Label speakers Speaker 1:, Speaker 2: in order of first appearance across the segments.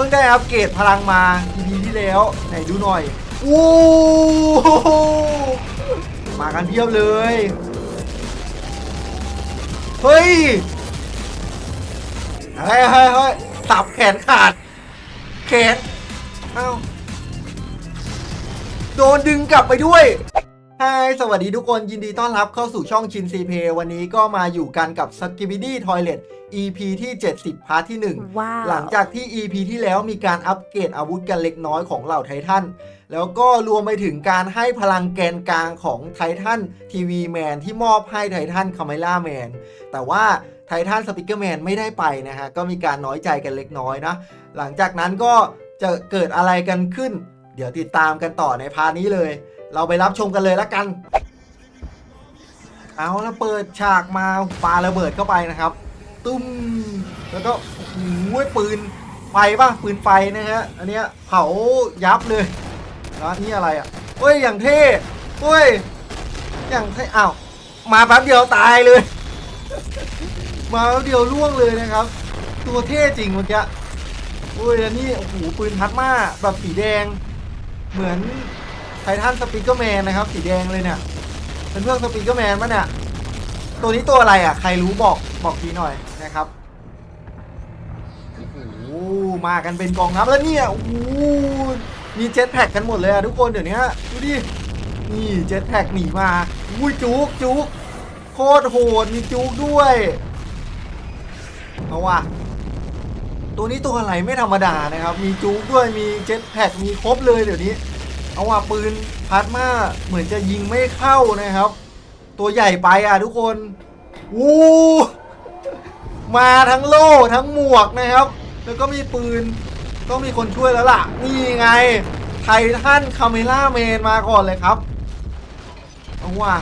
Speaker 1: พิ่งได้อัปเกรดพลังมา EP ที่แล้ว ไหนดูหน่อยโอ้มากันเพียบเลย เฮ้ยเฮ้ยเฮ้ยเฮ้ยตับแขนขาด แขน เอ้า โดนดึงกลับไปด้วย ฮายสวัสดีทุกคนยินดีต้อนรับเข้าสู่ช่องชินซีเพวันนี้ก็มาอยู่กันกับ s k i b i d y Toilet EP ที่ 70 พาร์ทที่1
Speaker 2: ว้าว
Speaker 1: หลังจากที่ EP ที่แล้วมีการอัปเกรดอาวุธกันเล็กน้อยของเหล่าไททันแล้วก็รวมไปถึงการให้พลังแกนกลางของไททันทีวีแมนที่มอบให้ไททันคาเมล่าแมนแต่ว่าไททันสปิเกอร์แมนไม่ได้ไปนะฮะ ก็มีการน้อยใจกันเล็กน้อยนะ หลังจากนั้นก็จะเกิดอะไรกันขึ้น เดี๋ยวติดตามกันต่อในพาร์ทนี้เลย เราไปรับชมกันเลยละกัน เอาแล้วเปิดฉากมาปาระเบิดเข้าไปนะครับ ตุ้มแล้วก็โอ้โหปืนไฟป่ะปืนไฟนะฮะอันเนี้ยเผายับเลยแล้วนี่อะไรอะเฮ้ยอย่างเท่เฮ้ยอย่างเท่อ้าวมาแป๊บเดียวตายเลย มาแป๊บเดียวล่วงเลยนะครับ ตัวเท่จริงเมื่อกี้โอ้ยแล้วนี่โอ้โหปืนพัดมาแบบสีแดง เหมือน ททันสปิเกอร์แมนนะครับ สีแดงเลยเนี่ย เป็นเพื่อนสปิเกอร์แมนปะเนี่ย ตัวนี้ตัวอะไรอะ ใครรู้บอกบอกทีหน่อยนะครับโอ้มากันเป็นกองทัพแล้วเนี่ยโอ้มีเจ็ตแพ็กกันหมดเลยอะทุกคนเดี๋ยวนี้ดูดิ นี่เจ็ตแพ็กหนีมาอุ้ยจุกจุกโคตรโหดมีจุกด้วยเอาว่ะตัวนี้ตัวอะไรไม่ธรรมดานะครับ มีจุกด้วยมีเจ็ตแพ็กมีครบเลยเดี๋ยวนี้ เอาว่ะปืนพัดมาเหมือนจะยิงไม่เข้านะครับ ตัวใหญ่ไปอะทุกคนวู้มาทั้งโล่ทั้งหมวกนะครับ แล้วก็มีปืนต้องมีคนช่วยแล้วล่ะ นี่ไง ไททันคาเมล่าเมนมาก่อนเลยครับเอาว่ะ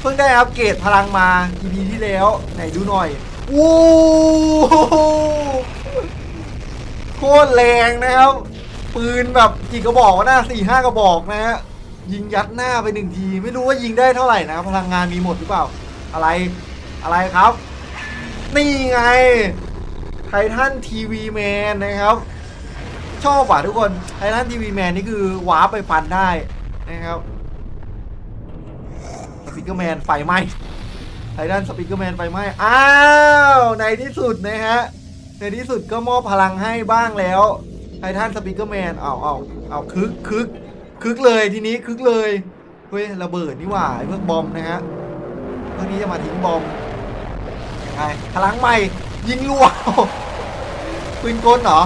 Speaker 1: เพิ่งได้อัปเกรดพลังมา EP ที่แล้ว ไหนดูหน่อยวู้โคตรแรงนะครับ ปืนแบบกี่กระบอกวะนะสี่ห้ากระบอกนะฮะยิงยัดหน้าไปหนึ่งที ไม่รู้ว่ายิงได้เท่าไหร่นะ พลังงานมีหมดหรือเปล่า อะไรอะไรครับ นี่ไงไททันทีวีแมนนะครับ ชอบว่ะทุกคนไททันทีวีแมนนี่คือวาร์ปไปฟันได้นะครับสปิเกอร์แมนไฟไหม้ไททันสปิเกอร์แมนไฟไหม้อ้าวในที่สุดนะฮะในที่สุดก็มอบพลังให้บ้างแล้ว ททันสปิเกอร์แมนเอาเอาเอาคึกคึกคึกเลยทีนี้คึกเลยเฮ้ยระเบิดนี่หว่าไอ้พวกบอมนะฮะพวกนี้จะมาทิ้งบอมยังไงพลังใหม่ยิงรัวปืนกลเหรอ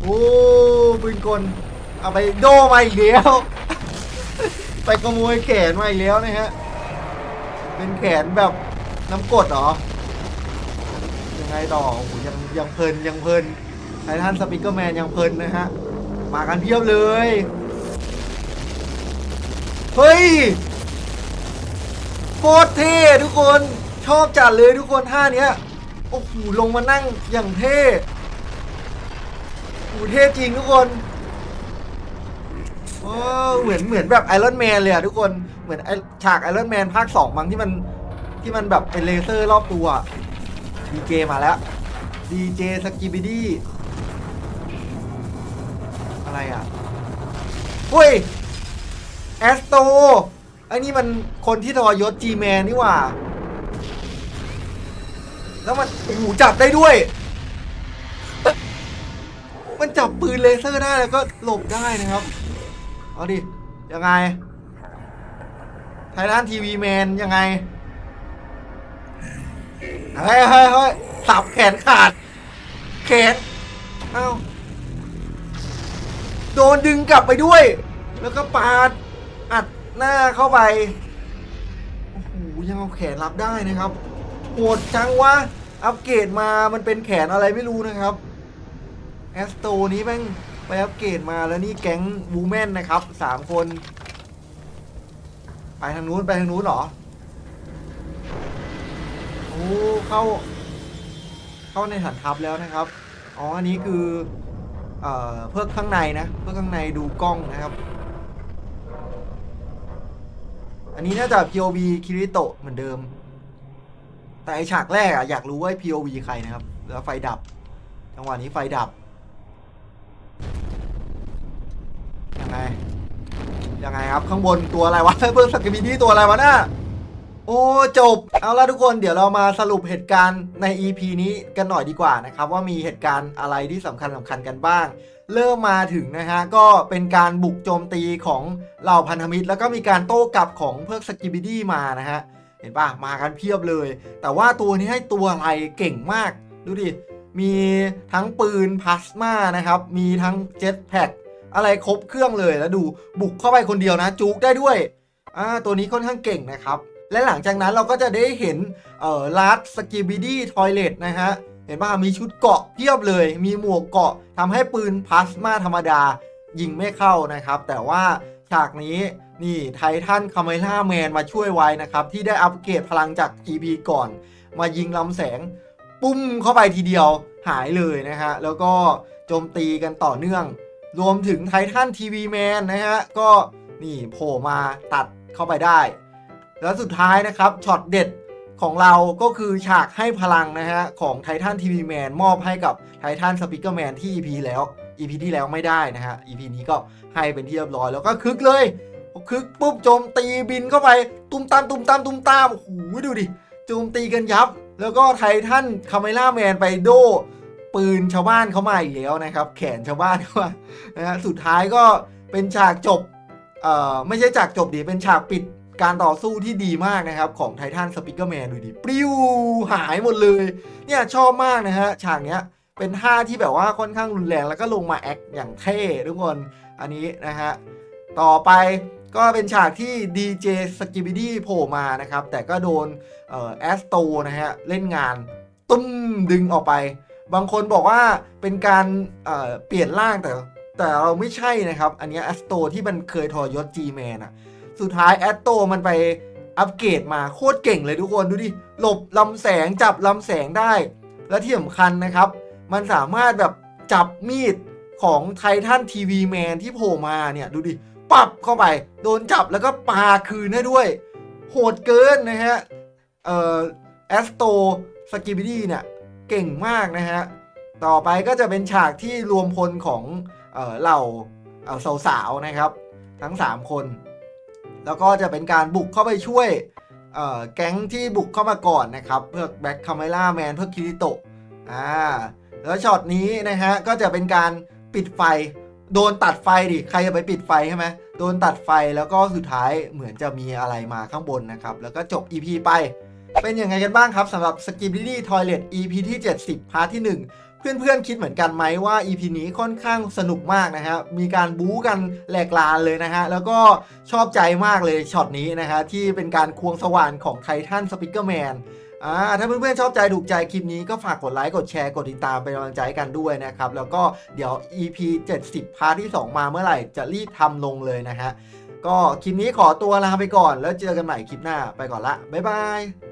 Speaker 1: โอ้ปืนกลเอาไปโดมาอีกแล้วไปขโมยแขนมาอีกแล้วนะฮะเป็นแขนแบบน้ำกรดเหรอยังไงต่อโอ้โหยังยังเพลินยังเพลิน ไททันสปิเกอร์แมนยังเพลินนะฮะ มากันเพียบเลย เฮ้ยโคตรเท่ทุกคนชอบจัดเลยทุกคนท่าเนี้ย โอ้โหลงมานั่งอย่างเท่โอ้โหเท่จริงทุกคนโอ้เหมือนเหมือนแบบไอรอนแมนเลยอะทุกคนเหมือนไอฉากไอรอนแมนภาคสองมั้งที่มันที่มันแบบเป็นเลเซอร์รอบตัวดีเจมาแล้วดีเจสกิบิดี้ อะไรอะเฮ้ยแอสโตไอ้นี่มันคนที่ทอยศจีแมนนี่หว่า แล้วมันโอ้โหจับได้ด้วย มันจับปืนเลเซอร์ได้แล้วก็หลบได้นะครับ เอาดิ ยังไง ไททันทีวีแมนยังไงเฮ้ยเฮ้ยเฮ้ยสับแขนขาด แขน เอ้า โดนดึงกลับไปด้วย แล้วก็ปาดอัดหน้าเข้าไป โอ้โห ยังเอาแขนรับได้นะครับ โหดจังวะ อัปเกรดมา มันเป็นแขนอะไรไม่รู้นะครับ แอสโตนี้แม่งไปอัปเกรดมาแล้วนี่แก๊งวูแมนนะครับสามคน ไปทางนู้นไปทางนู้นเหรอ โอ้ เข้า เข้าในฐานทัพแล้วนะครับ อ๋อ อันนี้คือ เอ่อเพื่อข้างในนะเพื่อข้างในดูกล้องนะครับ อันนี้น่าจะ POV คิริโตะเหมือนเดิม แต่ไอฉากแรกอะอยากรู้ว่า POV ใครนะครับ แล้วไฟดับ จังหวะนี้ไฟดับยังไงยังไงครับ ข้างบนตัวอะไรวะเบิร์ดสกิบิดี้ตัวอะไรวะน่ะ โอ้จบ เอาละทุกคนเดี๋ยวเรามาสรุปเหตุการณ์ใน EP นี้กันหน่อยดีกว่านะครับ ว่ามีเหตุการณ์อะไรที่สำคัญสำคัญกันบ้าง เริ่มมาถึงนะฮะ ก็เป็นการบุกโจมตีของเหล่าพันธมิตร แล้วก็มีการโต้กลับของเพิกสกิบิดี้มานะฮะ เห็นปะมากันเพียบเลย แต่ว่าตัวนี้ให้ตัวอะไรเก่งมาก ดูดิ มีทั้งปืนพลาสมานะครับ มีทั้งเจ็ตแพ็กอะไรครบเครื่องเลยแล้วดูบุกเข้าไปคนเดียวนะจุกได้ด้วยอ่าตัวนี้ค่อนข้างเก่งนะครับ และหลังจากนั้นเราก็จะได้เห็นเอ่อลัดสกิบิดี้ทอยเลตนะฮะ เห็นป่ะมีชุดเกราะเพียบเลย มีหมวกเกราะทำให้ปืนพลาสมาธรรมดา ยิงไม่เข้านะครับ แต่ว่าฉากนี้นี่ไททันคาเมล่าแมนมาช่วยไว้นะครับ ที่ได้อัปเกรดพลังจาก EP ก่อน มายิงลำแสง ปุ้มเข้าไปทีเดียวหายเลยนะฮะ แล้วก็โจมตีกันต่อเนื่อง รวมถึงไททันทีวีแมนนะฮะ ก็นี่โผล่มาตัดเข้าไปได้ แล้วสุดท้ายนะครับช็อตเด็ดของเราก็คือฉากให้พลังนะฮะ ของไททันทีวีแมนมอบให้กับไททันสปิเกอร์แมนที่ EP แล้ว EP ที่แล้วไม่ได้นะฮะ EP นี้ก็ให้เป็นที่เรียบร้อยแล้วก็คึกเลยคึกปุ๊บโจมตีบินเข้าไป ตุ้มตามตุ้มตามตุ้มตามโอ้โหดูดิโจมตีกันยับ แล้วก็ไททันคาเมล่าแมนไปโดปืนชาวบ้านเขามาอีกแล้วนะครับ แขนชาวบ้านเขามานะฮะสุดท้ายก็เป็นฉากจบเอ่อไม่ใช่ฉากจบดีเป็นฉากปิด การต่อสู้ที่ดีมากนะครับ ของไททันสปิเกอร์แมนดูดิปลิวหายหมดเลย เนี่ยชอบมากนะฮะฉากเนี้ยเป็นท่าที่แบบว่าค่อนข้างรุนแรงแล้วก็ลงมาแอคอย่างเท่ทุกคนอันนี้นะฮะต่อไปก็เป็นฉากที่ดีเจสกิบิดี้โผล่มานะครับ แต่ก็โดนแอสโตนะฮะเล่นงานตุ้มดึงออกไป บางคนบอกว่าเป็นการเเปลี่ยนร่างแต่แต่เราไม่ใช่นะครับ อันนี้แอสโตที่มันเคยทอยศ G-Man อะ สุดท้ายแอสโตมันไปอัปเกรดมาโคตรเก่งเลยทุกคนดูดิหลบลำแสงจับลำแสงได้ และที่สำคัญนะครับ มันสามารถแบบจับมีดของไททันทีวีแมนที่โผล่มาเนี่ยดูดิปับเข้าไป โดนจับแล้วก็ปาคืนได้ด้วย โหดเกินนะฮะ เอ่อแอสโตสกิบิดี้เนี่ยเก่งมากนะฮะ ต่อไปก็จะเป็นฉากที่รวมพลของเอ่อเหล่าเอ่อสาวๆนะครับ ทั้ง 3 คน แล้วก็จะเป็นการบุกเข้าไปช่วยเอ่อแก๊งที่บุกเข้ามาก่อนนะครับเพื่อแบ็คคาเมล่าแมนเพื่อคิริโตะอ่าแล้วช็อตนี้นะฮะก็จะเป็นการปิดไฟ โดนตัดไฟดิใครจะไปปิดไฟใช่ไหมโดนตัดไฟแล้วก็สุดท้ายเหมือนจะมีอะไรมาข้างบนนะครับ แล้วก็จบ EP ไป เป็นยังไงกันบ้างครับสำหรับ s k i p i d y Toilet EP ที่ 70 พาร์ทที่ 1 เพื่อนๆคิดเหมือนกันไหมว่า EP นี้ค่อนข้างสนุกมากนะฮะ มีการบู๊กันแหลกลานเลยนะฮะ แล้วก็ชอบใจมากเลยช็อตนี้นะฮะ ที่เป็นการควงสว่านของไททันสปิเกอร์แมนอ่าถ้าเพื่อนๆชอบใจถูกใจคลิปนี้ก็ฝากกดไลค์กดแชร์กดติดตามเป็นกำลังใจกันด้วยนะครับ แล้วก็เดี๋ยว EP 70 พาร์ทที่ 2 มาเมื่อไหร่จะรีบทำลงเลยนะฮะ ก็คลิปนี้ขอตัวลาไปก่อนแล้วเจอกันใหม่คลิปหน้าไปก่อนละบ๊ายบาย